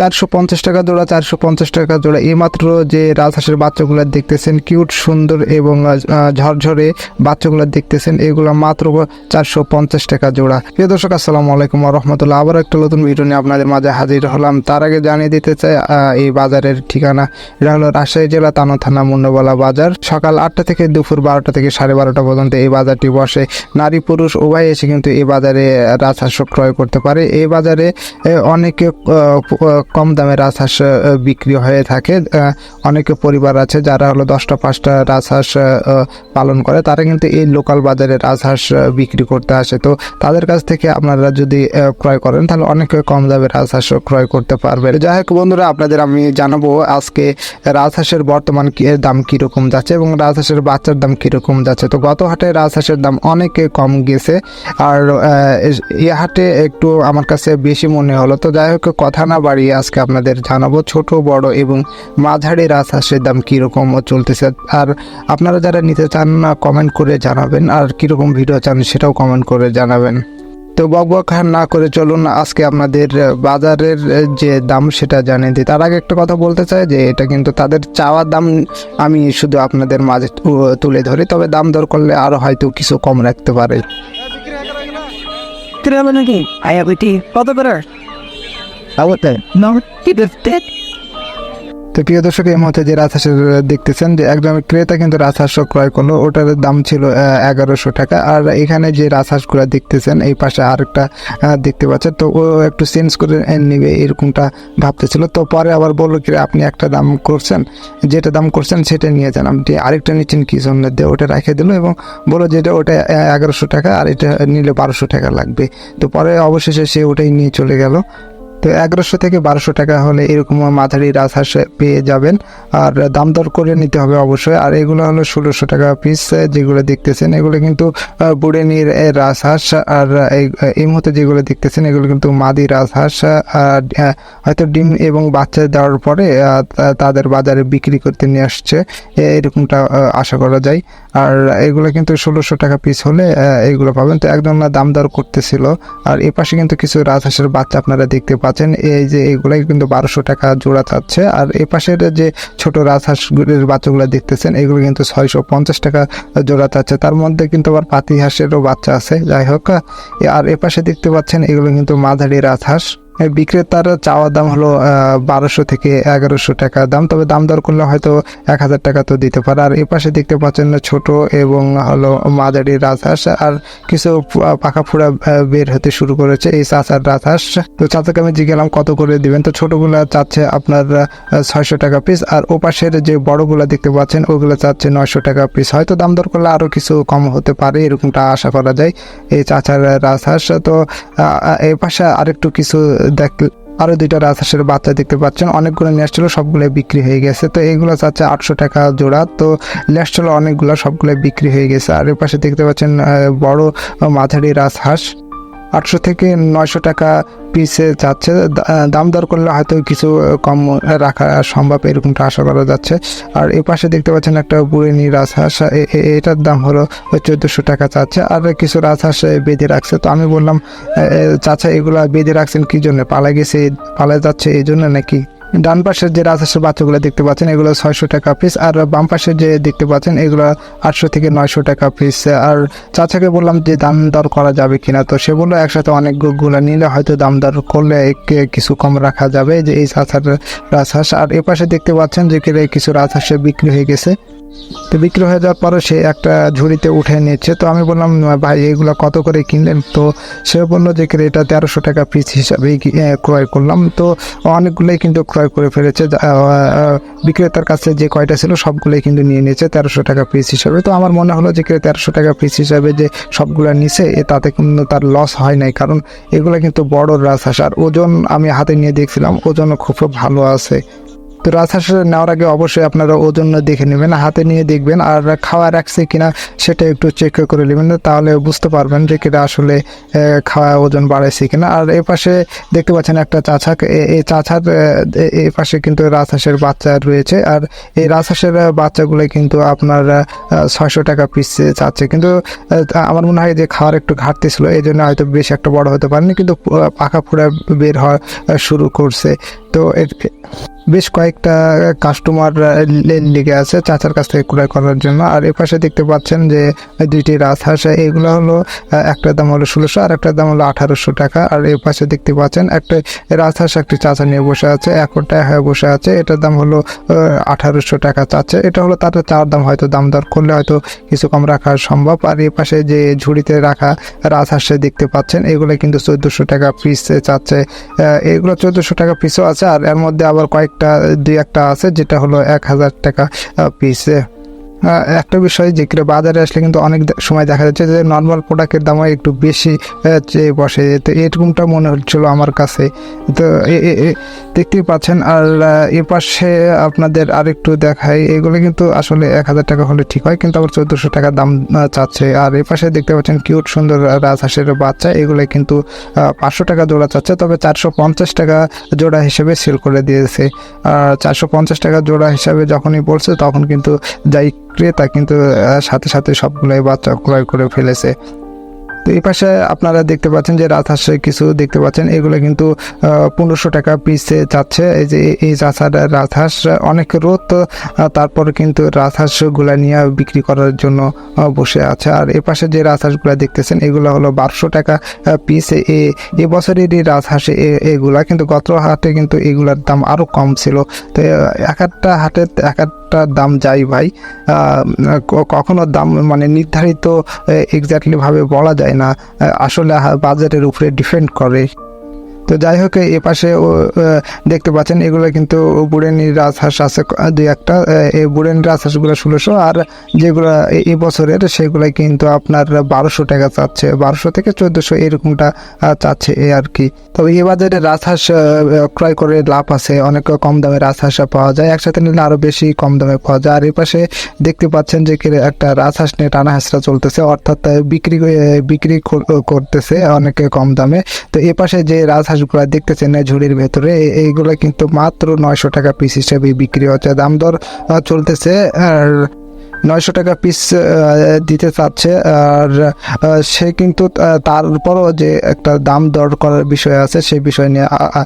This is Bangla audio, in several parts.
চারশো পঞ্চাশ টাকা জোড়া, চারশো পঞ্চাশ টাকা জোড়া। এইমাত্র যে রাজহাঁসের বাচ্চাগুলো দেখতেছেন, কিউট, সুন্দর এবং ঝরঝরে বাচ্চাগুলো দেখতেছেন, এগুলো মাত্র চারশো পঞ্চাশ টাকা জোড়া। প্রিয় দর্শক, আসসালামু আলাইকুম রহমতুল্লাহ আবার একটা নতুন ভিডিও নিয়ে আপনাদের মাঝে হাজির হলাম। তার আগে জানিয়ে দিতে চাই এই বাজারের ঠিকানা। এটা হলো রাজশাহী জেলা তানো থানা মুন্নবলা বাজার। সকাল আটটা থেকে দুপুর বারোটা থেকে সাড়ে বারোটা পর্যন্ত এই বাজারটি বসে। নারী, পুরুষ, উভয় এসে কিন্তু এই বাজারে রাজহাঁস ক্রয় করতে পারে। এই বাজারে অনেকে কম দামে রাজহাঁস বিক্রি হয়ে থাকে। অনেকে পরিবার আছে যারা হলো দশটা পাঁচটা রাজহাঁস পালন করে। তারা কিন্তু এই লোকাল বাজারে রাজহাঁস বিক্রি করতে আসে। তো তাদের কাছ থেকে আপনারা যদি ক্রয় করেন, তাহলে অনেকে কম দামে রাজহাঁস ক্রয় করতে পারবেন। যাই হোক বন্ধুরা, আপনাদের আমি জানাব আজকে রাজহাঁসের বর্তমান দাম কীরকম যাচ্ছে এবং রাজহাঁসের বাচ্চার দাম কীরকম যাচ্ছে। তো গত হাটে রাজহাঁসের দাম অনেকে কম গেছে। আর এই হাটে একটু আমার কাছে বেশি মনে হলো। তো যাই হোক, কথা না বাড়িয়ে আজকে আপনাদের জানাব ছোট, বড় এবং মাঝারি রাজহাঁসের দাম কীরকম চলতেছে। আর আপনারা যারা নিতে চান না কমেন্ট করে জানাবেন। আর কীরকম ভিডিও চান সেটাও কমেন্ট করে জানাবেন। তো বকবক না করে চলুন, আজকে আপনাদের বাজারের যে দাম সেটা জানিয়ে দিই। তার আগে একটা কথা বলতে চাই যে, এটা কিন্তু তাদের চাওয়ার দাম আমি শুধু আপনাদের মাঝে তুলে ধরি। তবে দাম দর করলে আরও হয়তো কিছু কম রাখতে পারে। কত করে? তো প্রিয় দর্শক, এই মুহূর্তে যে রাজহাঁসের দেখতেছেন যে একজন ক্রেতা কিন্তু রাজহাঁস ক্রয় করল। ওটার দাম ছিল এগারোশো টাকা। আর এখানে যে রাজহাঁসগুলো দেখতেছেন, এই পাশে আরেকটা দেখতে পাচ্ছেন। তো ও একটু চেঞ্জ করে নেবে, এরকমটা ভাবতেছিল। তো পরে আবার বলল কি, আপনি একটা দাম করছেন, যেটা দাম করছেন সেটা নিয়ে যান। আপনি আরেকটা নিচ্ছেন কি জন্য? দিয়ে ওটা রেখে দিল এবং বলল যেটা ওটা এগারোশো টাকা, আর এটা নিলে বারোশো টাকা লাগবে। তো পরে অবশেষে সে ওটাই নিয়ে চলে গেল। তো এগারোশো থেকে বারোশো টাকা হলে এরকম মাঝারি রাজহাঁস পেয়ে যাবেন। আর দাম দর করে নিতে হবে অবশ্যই। আর এগুলো হলো ষোলোশো টাকা পিস যেগুলো দেখতেছেন, এগুলো কিন্তু বুড়েনির রাজহাঁস আর এই- মুহূর্তে যেগুলো দেখতেছেন, এগুলো কিন্তু মাদি রাজহাঁস হয়তো ডিম এবং বাচ্চা দেওয়ার পরে তাদের বাজারে বিক্রি করতে নিয়ে আসছে। এরকমটা আশা করা যায়। আর এগুলো কিন্তু ষোলোশো টাকা পিস হলে এগুলো পাবেন। তো একদম দাম দর করতেছিল। আর এ পাশে কিন্তু কিছু রাজহাঁসের বাচ্চা আপনারা দেখতে পাচ্ছেন। এই যে এগুলাই কিন্তু বারোশো টাকা জোড়া চাচ্ছে আর এ পাশের যে ছোট রাজহাঁসগুলির বাচ্চাগুলো দেখতেছেন, এগুলো কিন্তু ছয়শো পঞ্চাশ টাকা জোড়া থাকছে। তার মধ্যে কিন্তু আবার পাতি হাঁসেরও বাচ্চা আছে। যাই হোক, আর এ পাশে দেখতে পাচ্ছেন, এগুলো কিন্তু মাঝারি রাজহাঁস। বিক্রেতার চাওয়া দাম হলো বারোশো থেকে এগারোশো টাকা। দাম, তবে দাম দর করলে হয়তো এক হাজার টাকা তো দিতে পারে। আর এ পাশে দেখতে পাচ্ছেন ছোট এবং হলো মাঝারি রাজহাঁস। আর কিছু পাখা ফোড়া বের হতে শুরু করেছে এই চাচার রাজহাঁস। তো চাচাকে আমি জিজ্ঞালাম, কত করে দিবেন? তো ছোটগুলা চাচ্ছে আপনার ছয়শো টাকা পিস। আর ও পাশের যে বড়গুলা দেখতে পাচ্ছেন, ওগুলো চাচ্ছে নয়শো টাকা পিস। হয়তো দাম দর করলে আরও কিছু কম হতে পারে, এরকমটা আশা করা যায় এই চাচার রাজহাঁস। তো এই পাশে আরেকটু কিছু দেখ আরও দুইটা রাজহাঁসের বাচ্চা দেখতে পাচ্ছেন। অনেকগুলো নিয়ে আসছিল সবগুলো বিক্রি হয়ে গেছে। তো এইগুলো চাচ্ছে আটশো টাকা জোড়া। তো নিয়ে আসছিল অনেকগুলো সবগুলো বিক্রি হয়ে গেছে। আর এর পাশে দেখতে পাচ্ছেন বড় মাঝারি রাজহাঁস আটশো থেকে নয়শো টাকা পিসে যাচ্ছে। দাম দর করলে হয়তো কিছু কম রাখা সম্ভব এরকমটা আশা করা যাচ্ছে। আর এ পাশে দেখতে পাচ্ছেন একটা বুড়িনি রাজহাঁস। এটার দাম হলো চোদ্দোশো টাকা চাচ্ছে। আর কিছু রাজহাঁস বেঁধে রাখছে। তো আমি বললাম চাচা, এগুলা বেঁধে রাখছেন কী জন্য? পালা গেছে, পালা যাচ্ছে এই জন্য নাকি? ডান পাশের যে রাজহাঁসের বাচ্চাগুলো দেখতে পাচ্ছেন, এগুলো ছয়শো টাকা পিস আর বাম পাশে যে দেখতে পাচ্ছেন, এগুলো আটশো থেকে নয়শো টাকা পিস আর চাচাকে বললাম যে দাম দর করা যাবে কিনা, তো সে বলল একসাথে অনেকগুলো নিলে হয়তো দাম দর করলে কিছু কম রাখা যাবে। যে এই চাচার রাজহাঁস, আর এ পাশে দেখতে পাচ্ছেন যে কিছু রাজহাঁসে বিক্রি হয়ে গেছে। তো বিক্রি হয়ে যাওয়ার পরে সে একটা ঝুড়িতে উঠে নিচ্ছে। তো আমি বললাম ভাই, এগুলো কত করে কিনলেন? তো সে বলল যে এটা তেরোশো টাকা পিস হিসাবে ক্রয় করলাম। তো অনেকগুলোই কিন্তু ক্রয় করে ফেলেছে। বিক্রেতার কাছে যে কয়টা ছিল সবগুলোই কিন্তু নিয়ে নিয়েছে তেরোশো টাকা পিস হিসাবে। তো আমার মনে হলো যে তেরোশো টাকা পিস হিসাবে যে সবগুলো নিছে, এ তাতে কিন্তু তার লস হয় নাই। কারণ এগুলো কিন্তু বড় রাজহাঁস। আর ওজন আমি হাতে নিয়ে দেখছিলাম, ওজন খুব ভালো আছে। তো রাজহাঁস নেওয়ার আগে অবশ্যই আপনারা ওজন দেখে নেবেন, হাতে নিয়ে দেখবেন আর খাওয়া রাখছে কিনা সেটা একটু চেক করে নেবেন, তাহলে বুঝতে পারবেন যে কিনা আসলে খাওয়া ওজন বাড়াইছে কিনা। আর এ পাশে দেখতে পাচ্ছেন একটা চাছা এই চাছার এই পাশে কিন্তু রাজহাঁসের বাচ্চা রয়েছে আর এই রাজহাঁসের বাচ্চাগুলো কিন্তু আপনার ছয়শো টাকা পিস চাচ্ছে। কিন্তু আমার মনে হয় যে খাওয়ার একটু ঘাটতি ছিল এই জন্য হয়তো বেশি একটা বড় হতে পারেনি, কিন্তু পাখা ফুড়া বের হওয়া শুরু করছে। তো এর- বেশ কয়েকটা কাস্টমার লেগে আছে চাচার কাছ থেকে ক্রয় করার জন্য। আর এ পাশে দেখতে পাচ্ছেন যে দুইটি রাজহাঁস এগুলো হলো আহ, একটার দাম হলো ষোলোশো আর একটা দাম হলো আঠারোশো টাকা। আর এ পাশে দেখতে পাচ্ছেন একটা রাজহাঁস একটি চাচা নিয়ে বসে আছে একটা হয়ে বসে আছে। এটার দাম হলো আঠারোশো টাকা চাচ্ছে। এটা হলো তার চার দাম হয়তো দাম দর করলে হয়তো কিছু কম রাখা সম্ভব। আর এ পাশে যে ঝুড়িতে রাখা রাজহাঁসে দেখতে পাচ্ছেন এগুলো কিন্তু চোদ্দোশো টাকা পিস চাচ্ছে। এগুলো চোদ্দোশো টাকা পিসও আছে। আর এর মধ্যে আবার কয়েকটা দুই একটা আছে যেটা হলো এক হাজার টাকা পিসে একটা বিষয় যে কিনা বাজারে আসলে কিন্তু অনেক সময় দেখা যাচ্ছে যে নর্মাল প্রোডাক্টের দামও একটু বেশি চেয়ে বসে। তো এরকমটা মনে হচ্ছিল আমার কাছে। তো দেখতেই পাচ্ছেন। আর এ পাশে আপনাদের আরেকটু দেখাই। এগুলো কিন্তু আসলে এক হাজার টাকা হলে ঠিক হয়, কিন্তু আবার চোদ্দোশো টাকা দাম চাচ্ছে। আর এ পাশে দেখতে পাচ্ছেন কিউট সুন্দর রাজহাঁসের বাচ্চা। এগুলো কিন্তু পাঁচশো টাকা জোড়া চাচ্ছে, তবে চারশো পঞ্চাশ টাকা জোড়া হিসেবে সেল করে দিয়েছে। আর চারশো পঞ্চাশ টাকা জোড়া হিসাবে যখনই বলছে, তখন কিন্তু যাই ক্রেতা কিন্তু সাথে সাথে সবগুলোই বাচ্চা ক্রয় করে ফেলেছে। তো এই পাশে আপনারা দেখতে পাচ্ছেন যে রাজহাঁসে কিছু দেখতে পাচ্ছেন। এগুলো কিন্তু পনেরোশো টাকা পিসে যাচ্ছে। এই যে এই- চাষার রাজহাঁস অনেক রোদ তারপরে কিন্তু রাজহাঁসগুলা নিয়ে বিক্রি করার জন্য বসে আছে। আর এ পাশে যে রাজহাঁসগুলা দেখতেছেন, এগুলো হলো বারোশো টাকা পিস এ। বছরের এই রাজহাঁসে এগুলা, কিন্তু গত হাটে কিন্তু এগুলার দাম আরও কম ছিল। তো এক একটা হাটে এক একটা দাম যাই ভাই। কখনো দাম মানে নির্ধারিত এক্স্যাক্টলি ভাবে বলা যায় না আসলে বাজারের উপরে ডিপেন্ড করে। তো যাই হোক, এ পাশে দেখতে পাচ্ছেন, এগুলো কিন্তু বুড়েনি রাজহাঁস আছে, দুই একটা এই বুড়েনি রাজহাঁসগুলো ষোলোশো, আর যেগুলো এ- এই বছরের সেগুলো কিন্তু আপনার বারোশো টাকা চাচ্ছে, বারোশো থেকে চোদ্দোশো এরকমটা চাচ্ছে এ আর কি। তবে এ বাজারে রাজহাঁস ক্রয় করে লাভ আছে, অনেক কম দামে রাজহাঁস পাওয়া যায়, একসাথে নিলে আরও বেশি কম দামে পাওয়া যায়, আর এই পাশে দেখতে পাচ্ছেন যে একটা রাজহাঁস নিয়ে টানা হাঁসরা চলতেছে, অর্থাৎ বিক্রি করে- বিক্রি করতেছে অনেকে কম দামে। তো এ পাশে যে রাজহাঁসগুলো দেখতেছেন না ঝুড়ির ভেতরে এইগুলো কিন্তু মাত্র নয়শো টাকা পিস হিসেবে বিক্রি হচ্ছে। দাম দর চলতেছে, আর নয়শো টাকা পিস দিতে চাচ্ছে। আর সে কিন্তু তারপরও যে একটা দাম দর করার বিষয় আছে, সেই বিষয় নিয়ে, আ- আ-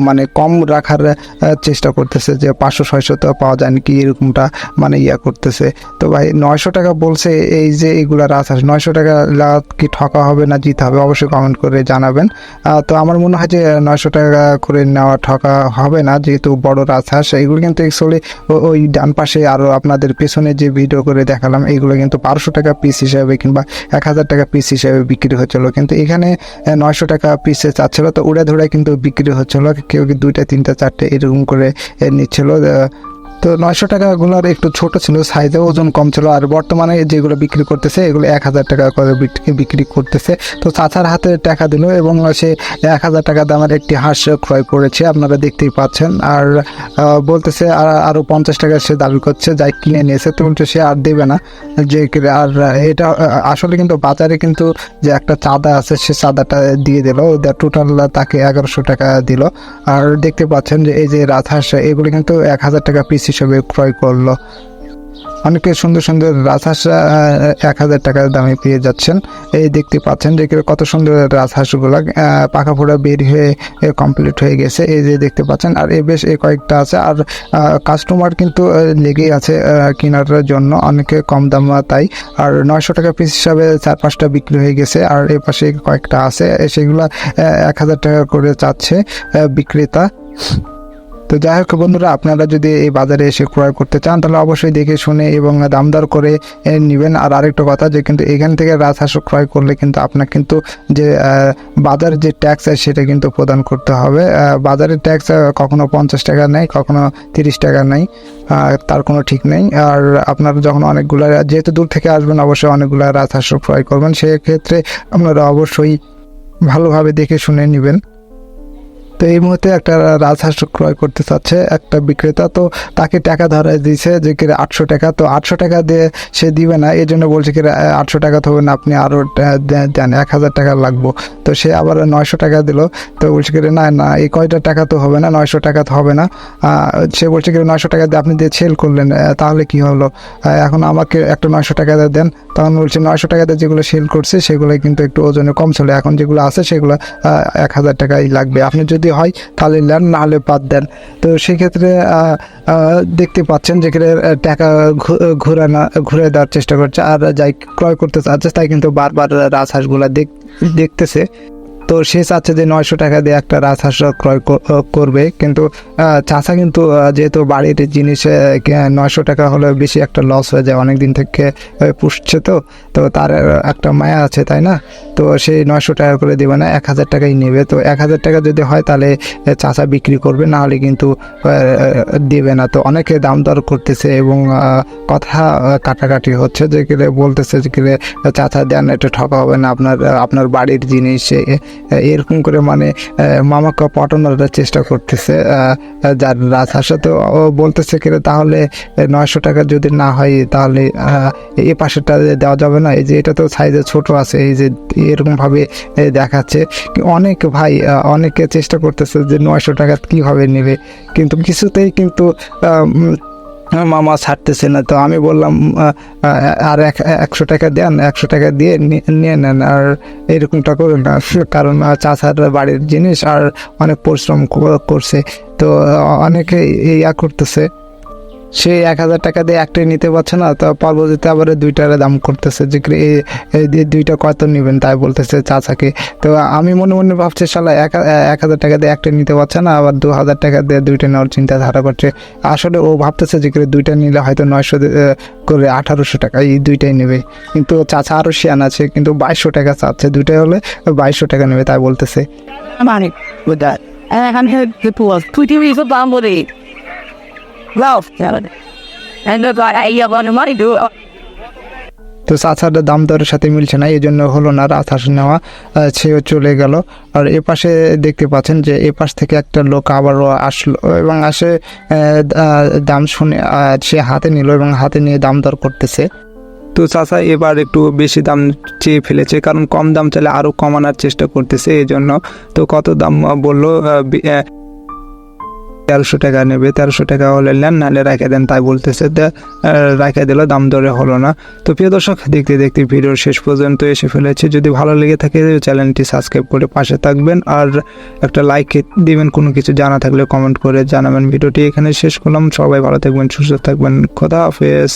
মানে কম রাখার চেষ্টা করতেছে যে পাঁচশো, ছয়শো তো পাওয়া যায় নাকি এরকমটা মানে ইয়া করতেছে। তো ভাই, নয়শো টাকা বলছে, এই যে এগুলা রাজহাঁস নয়শো টাকা লাভ কি ঠকা হবে না জিতে হবে, অবশ্যই কমেন্ট করে জানাবেন। তো আমার মনে হয় যে, নয়শো টাকা করে নেওয়া ঠকা হবে না, যেহেতু বড় রাজহাঁস এগুলো কিন্তু অ্যাকচুয়ালি ওই ডান পাশে আরও আপনাদের পেছনে যে ভিডিও করে দেখালাম, এগুলো কিন্তু বারোশো টাকা পিস হিসাবে কিংবা এক হাজার টাকা পিস হিসাবে বিক্রি হচ্ছিল। কিন্তু এখানে নয়শো টাকা পিসে চাচ্ছিলো তো উড়ে ধরে কিন্তু বিক্রি হচ্ছিল, কেউ দুইটা, তিনটা, চারটে এরকম করে নিচ্ছিল। তো নয়শো টাকাগুলোর একটু ছোট ছিল সাইজে ওজন কম ছিল। আর বর্তমানে যেগুলো বিক্রি করতেছে, এগুলো এক হাজার টাকা করে বিক্রি- করতেছে। তো চাচার হাতে টাকা দিল এবং সে এক হাজার টাকা দামের একটি হাঁস ক্রয় করেছে, আপনারা দেখতেই পাচ্ছেন। আর বলতেছে, আর আরও পঞ্চাশ টাকা সে দাবি করছে, যাই কিনে নিয়েছে, তো কিন্তু সে আর দেবে না। যে আর, এটা আসলে কিন্তু বাজারে কিন্তু যে একটা চাঁদা আছে, সে চাঁদাটা দিয়ে দিল। টোটাল তাকে এগারোশো টাকা দিল। আর দেখতে পাচ্ছেন যে, এই যে রাজহাঁস, এগুলো কিন্তু এক হাজার টাকা পিস হিসেবে ক্রয় করল। অনেকে সুন্দর সুন্দর রাজহাঁস এক হাজার টাকার দামে পেয়ে যাচ্ছেন। এই দেখতে পাচ্ছেন যে কত সুন্দর রাজহাঁসগুলো পাখা ফোড়া বের হয়ে কমপ্লিট হয়ে গেছে। এই যে দেখতে পাচ্ছেন, আর এ বেশ কয়েকটা আছে। আর কাস্টমার কিন্তু লেগেই আছে কেনার জন্য। অনেকে কম দাম তাই। আর নয়শো টাকা পিস হিসাবে চার পাঁচটা বিক্রি হয়ে গেছে। আর এ পাশে কয়েকটা আছে সেগুলো এক হাজার টাকা করে চাচ্ছে বিক্রেতা। তো যাই হোক বন্ধুরা আপনারা যদি এই বাজারে এসে ক্রয় করতে চান তাহলে অবশ্যই দেখে শুনে এবং দাম দর করে নিবেন। আর আরেকটা কথা যে কিন্তু এখান থেকে রাজহাঁস ক্রয় করলে কিন্তু আপনার কিন্তু যে বাজার যে ট্যাক্স আছে সেটা কিন্তু প্রদান করতে হবে। বাজারের ট্যাক্স কখনো পঞ্চাশ টাকা নেই কখনো তিরিশ টাকা আহ, তার কোনো ঠিক নেই। আর আপনারা যখন অনেকগুলো যেহেতু দূর থেকে আসবেন অবশ্যই অনেকগুলো রাজহাঁস ক্রয় করবেন। সেক্ষেত্রে আপনারা অবশ্যই ভালোভাবে দেখে শুনে নেবেন। তো এই মুহূর্তে একটা রাজহাঁস ক্রয় করতে চাচ্ছে একটা বিক্রেতা। তো তাকে টাকা ধরায় দিয়েছে যে কি আটশো টাকা। তো আটশো টাকা দিয়ে সে দিবে না, এই জন্য বলছে কি আটশো টাকা তো না, আপনি আরও দেন, এক হাজার টাকা লাগবো। তো সে আবার নয়শো টাকা দিল। তো বলছে কি না না, এই কয়টা টাকা তো হবে না, নয়শো টাকা তো হবে না। সে বলছে কি নয়শো টাকা দিয়ে আপনি দিয়ে সেল করলেন তাহলে কি হলো? এখন আমাকে একটা নয়শো টাকা দিয়ে দেন। তখন বলছে, নয়শো টাকা দিয়ে যেগুলো সেল করছে সেগুলো কিন্তু একটু ওজনে কম ছিল এখন যেগুলো আছে, সেগুলো এক হাজার টাকাই লাগবে। আপনি যদি হয়, তাহলে নেন, নাহলে বাদ দেন। তো সেক্ষেত্রে দেখতে পাচ্ছেন যেখানে টাকা ঘুরে না ঘুরে দেওয়ার চেষ্টা করছে। আর যাই ক্রয় করতে চাচ্ছে, তাই কিন্তু বারবার রাজহাঁসগুলো দেখ, দেখতেছে। তো সে চাচ্ছে যে নয়শো টাকা দিয়ে একটা রাজহাঁস ক্রয় কর- করবে। কিন্তু চাচা কিন্তু যেহেতু বাড়ির জিনিসে নয়শো টাকা হলে বেশি একটা লস হয়ে যায় অনেক দিন থেকে পুষছে তো। তো তার একটা মায়া আছে, তাই না? তো সেই নয়শো টাকা করে দেবে না, এক হাজার টাকাই নেবে। তো এক হাজার টাকা যদি হয়, তাহলে চাচা বিক্রি করবে, না হলে কিন্তু দেবে না। তো অনেকে দাম দর করতেছে এবং কথা কাটাকাটি হচ্ছে। যে কিরে বলতেছে যে কিরে চাচা দেন এটা ঠকা হবে না। আপনার আপনার বাড়ির জিনিস এরকম করে মানে মামাকে পটানোর চেষ্টা করতেছে। যার রাজহাঁসে তো ও বলতেছে কিরে তাহলে নয়শো টাকা যদি না হয়, তাহলে এ পাশেরটা দেওয়া যাবে না। এই যে এটা তো সাইজে ছোট আছে, এই যে এরকমভাবে দেখাচ্ছে। অনেক ভাই অনেকে চেষ্টা করতেছে যে নয়শো টাকা কীভাবে নেবে। কিন্তু কিছুতেই কিন্তু মামা ছাড়তেছে না। তো আমি বললাম আর এক, একশো টাকা দেন, একশো টাকা দিয়ে নিয়ে নেন, আর এরকমটা করুন। না কারণ চাষার বাড়ির জিনিস আর অনেক পরিশ্রম করছে। তো অনেকে ইয়া করতেছে। সে এক হাজার টাকা দিয়ে একটাই নিতে পারছে না, তো পরবর্তীতে আবার দুইটার দাম করতেছে। যে দুইটা কত নেবেন তাই বলতেছে চাচাকে। তো আমি মনে মনে ভাবছি, শালা এক এক হাজার টাকা দিয়ে একটা নিতে পারছে না, আবার দু হাজার টাকা দিয়ে দুইটা নেওয়ার চিন্তাধারা করছে। আসলে ও ভাবতেছে যে দুইটা নিলে হয়তো নয়শো করে আঠারোশো টাকা, এই দুইটাই নেবে। কিন্তু চাচা আরও শিয়ান আছে, কিন্তু বাইশশো টাকা চাচ্ছে, দুইটাই হলে বাইশশো টাকা নেবে তাই বলতেছে। money it. তো চাচার দাম দরের সাথে মিলছে না এই জন্য হলো না রাজহাঁস নেওয়া সেও চলে গেল। আর এ পাশে দেখতে পাচ্ছেন যে এ পাশ থেকে একটা লোক আবারও আসলো এবং আসে দাম শুনে সে হাতে নিল এবং হাতে নিয়ে দাম দর করতেছে। তো চাচা এবার একটু বেশি দাম চেয়ে ফেলেছে, কারণ কম দাম চাইলে আরও কমানোর চেষ্টা করতেছে এই জন্য তো কত দাম বলল তেরোশো টাকা নেবে, তেরোশো টাকা হলে নেন, নাহলে রেখে দেন, তাই বলতেছে রেখে দিল, দাম দরে হলো না। তো প্রিয় দর্শক, দেখতে দেখতে ভিডিওর শেষ পর্যন্ত এসে ফেলেছে। যদি ভালো লেগে থাকে, চ্যানেলটি সাবস্ক্রাইব করে পাশে থাকবেন। আর একটা লাইক দিবেন, কোনো কিছু জানা থাকলে কমেন্ট করে জানাবেন। ভিডিওটি এখানে শেষ করলাম। সবাই ভালো থাকবেন, সুস্থ থাকবেন। খোদা হাফেজ।